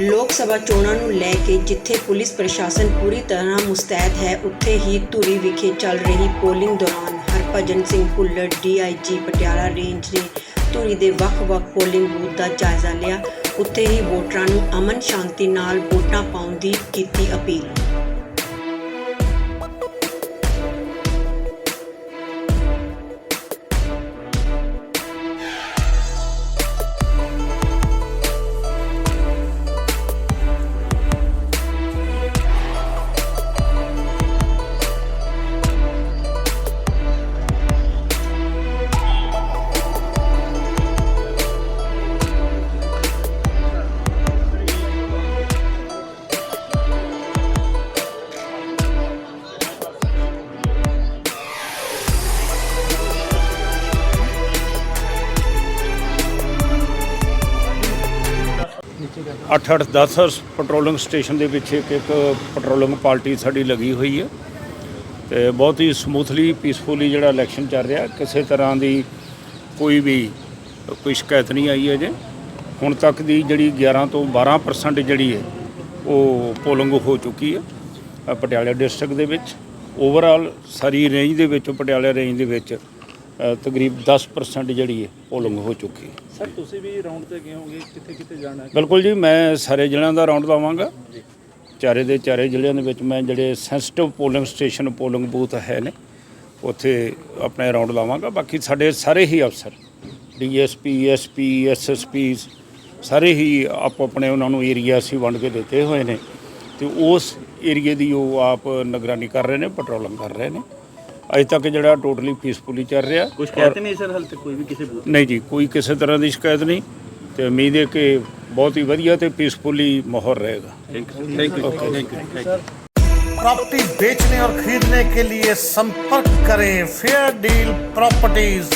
ਲੋਕ ਸਭਾ ਚੋਣਾਂ ਨੂੰ ਲੈ ਕੇ ਜਿੱਥੇ ਪੁਲਿਸ ਪ੍ਰਸ਼ਾਸਨ ਪੂਰੀ ਤਰ੍ਹਾਂ ਮੁਸਤੈਦ ਹੈ, ਉੱਥੇ ਹੀ ਧੂਰੀ ਵਿਖੇ ਚੱਲ ਰਹੀ ਪੋਲਿੰਗ ਦੌਰਾਨ ਹਰਭਜਨ ਸਿੰਘ ਭੁੱਲਰ ਡੀਆਈਜੀ ਪਟਿਆਲਾ ਰੇਂਜ ਨੇ ਧੂਰੀ ਦੇ ਵੱਖ-ਵੱਖ ਪੋਲਿੰਗ ਬੂਥ ਦਾ ਜਾਇਜ਼ਾ ਲਿਆ। ਉੱਥੇ ਹੀ ਵੋਟਰਾਂ ਨੂੰ ਅਮਨ ਸ਼ਾਂਤੀ ਨਾਲ ਵੋਟਾਂ ਪਾਉਣ ਦੀ ਕੀਤੀ ਅਪੀਲ। ਅੱਠ ਅੱਠ 10 ਪੈਟਰੋਲਿੰਗ ਸਟੇਸ਼ਨ ਦੇ ਵਿੱਚ ਇੱਕ ਇੱਕ ਪੈਟਰੋਲਿੰਗ ਪਾਰਟੀ ਸਾਡੀ ਲੱਗੀ ਹੋਈ ਹੈ ਤੇ ਬਹੁਤ ਹੀ ਸਮੂਥਲੀ ਪੀਸਫੁਲੀ ਜਿਹੜਾ ਇਲੈਕਸ਼ਨ ਚੱਲ ਰਿਹਾ ਕਿਸੇ ਤਰ੍ਹਾਂ ਦੀ ਕੋਈ ਵੀ ਕੋਈ ਸ਼ਿਕਾਇਤ ਨਹੀਂ ਆਈ ਅਜੇ। ਹੁਣ ਤੱਕ ਦੀ ਜਿਹੜੀ 11 ਤੋਂ 12% ਜਿਹੜੀ ਹੈ ਉਹ ਪੋਲਿੰਗ ਹੋ ਚੁੱਕੀ ਹੈ ਅ, ਪਟਿਆਲਾ ਡਿਸਟ੍ਰਿਕਟ ਦੇ ਵਿੱਚ। ਓਵਰਆਲ ਸਾਰੀ ਰੇਂਜ ਦੇ ਵਿੱਚ ਪਟਿਆਲਾ ਰੇਂਜ ਦੇ ਵਿੱਚ ਤਕਰੀਬ 10% ਜਿਹੜੀ ਹੈ ਪੋਲਿੰਗ ਹੋ ਚੁੱਕੀ ਹੈ। ਸਰ ਤੁਸੀਂ ਵੀ ਰਾਉਂਡ ਤੇ ਗਏ ਹੋਗੇ ਕਿੱਥੇ ਕਿੱਥੇ ਜਾਣਾ ਹੈ? ਬਿਲਕੁਲ ਜੀ ਮੈਂ ਸਾਰੇ ਜ਼ਿਲ੍ਹਿਆਂ ਦਾ ਰਾਉਂਡ ਲਾਵਾਂਗਾ ਚਾਰੇ ਦੇ ਚਾਰੇ ਜ਼ਿਲ੍ਹਿਆਂ ਦੇ ਵਿੱਚ ਮੈਂ ਜਿਹੜੇ sensitive polling station polling booth ਹੈ ਨੇ ਉੱਥੇ ਆਪਣੇ ਰਾਉਂਡ ਲਾਵਾਂਗਾ। ਬਾਕੀ ਸਾਡੇ ਸਾਰੇ ਹੀ ਅਫਸਰ ਡੀਐਸਪੀ ਐਸਪੀ ਐਸਐਸਪੀ ਸਾਰੇ ਹੀ ਆਪ ਆਪਣੇ ਉਹਨਾਂ ਨੂੰ ਏਰੀਆ ਅਸੀਂ ਵੰਡ ਕੇ ਦਿੱਤੇ ਹੋਏ ਨੇ। ਤੇ ਉਸ ਏਰੀਏ ਦੀ ਉਹ ਆਪ ਨਿਗਰਾਨੀ ਕਰ ਰਹੇ ਨੇ ਪੈਟਰੋਲਿੰਗ ਕਰ ਰਹੇ ਨੇ। ਅਜੇ ਤੱਕ ਜਿਹੜਾ ਟੋਟਲੀ ਪੀਸਫੁਲੀ ਚੱਲ ਰਿਹਾ ਕੁਝ ਕਹਿਤੇ ਨਹੀਂ ਸਰ ਹਾਲ ਤੱਕ ਕੋਈ ਵੀ ਕਿਸੇ ਬੂਥ ਨਹੀਂ ਜੀ ਕੋਈ ਕਿਸੇ ਤਰ੍ਹਾਂ ਦੀ ਸ਼ਿਕਾਇਤ ਨਹੀਂ ਤੇ ਉਮੀਦ ਹੈ ਕਿ ਬਹੁਤ ਹੀ ਵਧੀਆ ਤੇ ਪੀਸਫੁਲੀ ਮਾਹੌਲ ਰਹੇਗਾ thank you thank you thank you property बेचने और खरीदने के लिए संपर्क करें फेयर डील प्रॉपर्टीज